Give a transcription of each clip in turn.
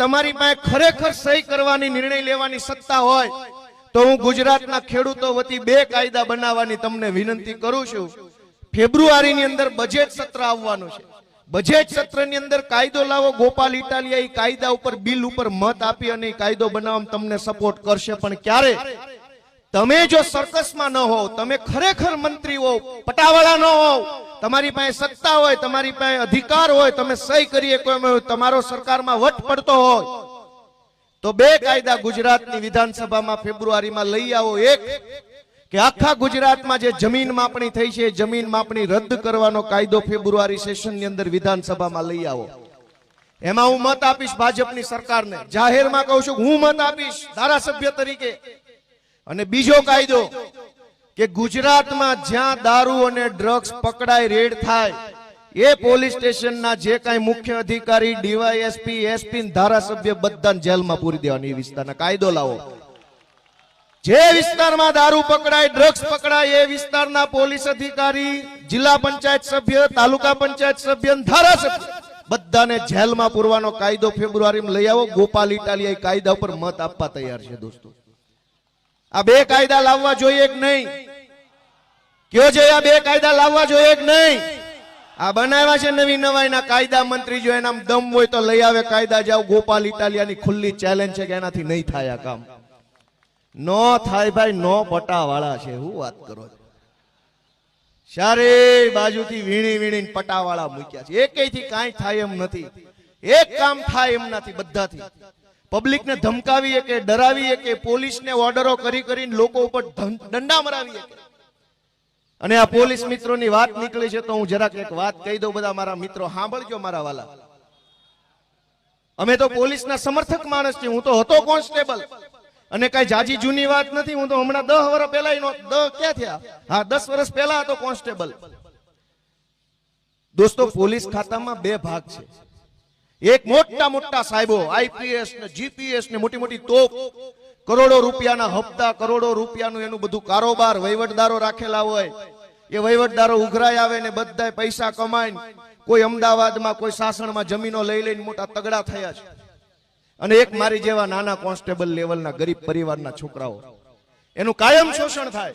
તમારી પાસે ખરેખર સહી કરવાની નિર્ણય લેવાની સત્તા હોય, તો હું ગુજરાતના ખેડૂતો વતી બે કાયદા બનાવવાની તમને વિનંતી કરું છું. ફેબ્રુઆરીની અંદર બજેટ સત્ર આવવાનું છે. બજેટ સત્રની અંદર કાયદો લાવો, ગોપાલ ઇટાલિયા એ કાયદા ઉપર, બિલ ઉપર મત આપી અને કાયદો બનાવવામાં તમને સપોર્ટ કરશે. પણ ક્યારે? તમે જો સર્કસમાં ન હોવ, તમે ખરેખર મંત્રી હોવ, પટાવાળા ન હોવ, તમારી પાસે સત્તા હોય, તમારી પાસે અધિકાર હોય, તમે સહી કરીએ કોઈ તમારો સરકારમાં વટ પડતો હોય, તો બે કાયદા ગુજરાતની વિધાનસભામાં ફેબ્રુઆરીમાં લઈ આવો. એક, કે આખા ગુજરાતમાં જે જમીન માપણી થઈ છે જમીન માપણી રદ કરવાનો કાયદો ફેબ્રુઆરી સેશનની અંદર વિધાનસભામાં લઈ આવો. એમાં હું મત આપીશ ભાજપની સરકારને. જાહેરમાં કહું છું, હું મત આપીશ ધારાસભ્ય તરીકે. અને બીજો કાયદો કે ગુજરાતમાં જ્યાં દારૂ અને ડ્રગ્સ પકડાય, રેડ થાય, એ પોલીસ સ્ટેશનના જે કાંઈ મુખ્ય અધિકારી, ડીવાયએસપી, એસપી ધારાસભ્ય બધાને જેલમાં પૂરી દેવાની વિસ્તારના કાયદો લાવો. જે વિસ્તારમાં દારૂ પકડાય ડ્રગ્સ પકડાય, એ વિસ્તારના પોલીસ અધિકારી, જિલ્લા પંચાયત સભ્ય, તાલુકા પંચાયત સભ્ય ધારાસભ્ય બધાને જેલમાં પૂરવાનો કાયદો ફેબ્રુઆરીમાં લઈ આવો. ગોપાલ ઇટાલિયા કાયદા ઉપર મત આપવા તૈયાર છે દોસ્તો. આ બે કાયદા લાવવા જોઈએ નહીં? કયો છે આ બે કાયદા લાવવા જોઈએ નહીં? આ બનાવ્યા છે નવી નવાઈના કાયદા મંત્રી જો એના દમ હોય તો લઈ આવે કાયદા જાવ ગોપાલ ઇટાલિયાની ખુલ્લી ચેલેન્જ છે કે એનાથી નહીં થાય આ કામ. નો થાય ભાઈ, નો પટાવાળા છે. હું વાત કરો છો? ચારે બાજુથી વીણી વીણીને પટાવાળા મૂક્યા છે. એકેયથી કાંઈ થાય એમ નથી. એક કામ થાય એમ નથી બધાથી. પબ્લિકને ધમકાવી કે ડરાવી કે પોલીસને ઓર્ડરો કરી કરીને લોકો ઉપર દંડા મરાવી શકે અને આ પોલીસ મિત્રોની વાત નીકળી છે તો હું જરાક એક વાત કહી દઉં બધા મારા મિત્રો. સાંભળજો મારા વાલા. અમે તો પોલીસના સમર્થક માણસ છીએ. હું તો હતો કોન્સ્ટેબલ. અને કઈ જાજી જૂની વાત નથી. હું તો હમણાં દસ વર્ષ પહેલા દહ ક્યાં થયા? હા, દસ વર્ષ પહેલા હતો કોન્સ્ટેબલ. દોસ્તો, પોલીસ ખાતામાં બે ભાગ છે. એક મોટા મોટા સાહેબો આઈપીએસ ને જીપીએસ ને મોટી મોટી તોપ, કરોડો રૂપિયાના હપ્તા, કરોડો રૂપિયાનું એનું બધું કારોબાર, વહીવટદારો રાખેલા હોય. એ વહીવટદારો ઉઘરાય આવે ને બધા પૈસા કમાઈને કોઈ અમદાવાદમાં, કોઈ સાસણમાં જમીનો લઈ લઈને મોટા તગડા થયા છે. અને એક મારી જેવા નાના કોન્સ્ટેબલ લેવલના ગરીબ પરિવારના છોકરાઓ. એનું કાયમ શોષણ થાય.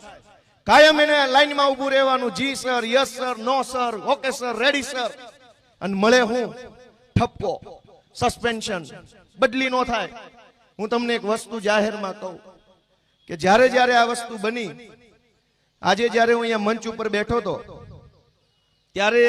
કાયમ એને લાઈનમાં ઊભું રહેવાનું. જી sir, yes sir, no sir, okay sir, ready sir. અને મળે હું? ઠપકો સસ્પેન્શન બદલી નો થાય. હું તમને એક વસ્તુ જાહેરમાં કહું કે જ્યારે જ્યારે આ વસ્તુ બની, આજે જ્યારે હું અહીંયા મંચ ઉપર બેઠો હતો, ત્યારે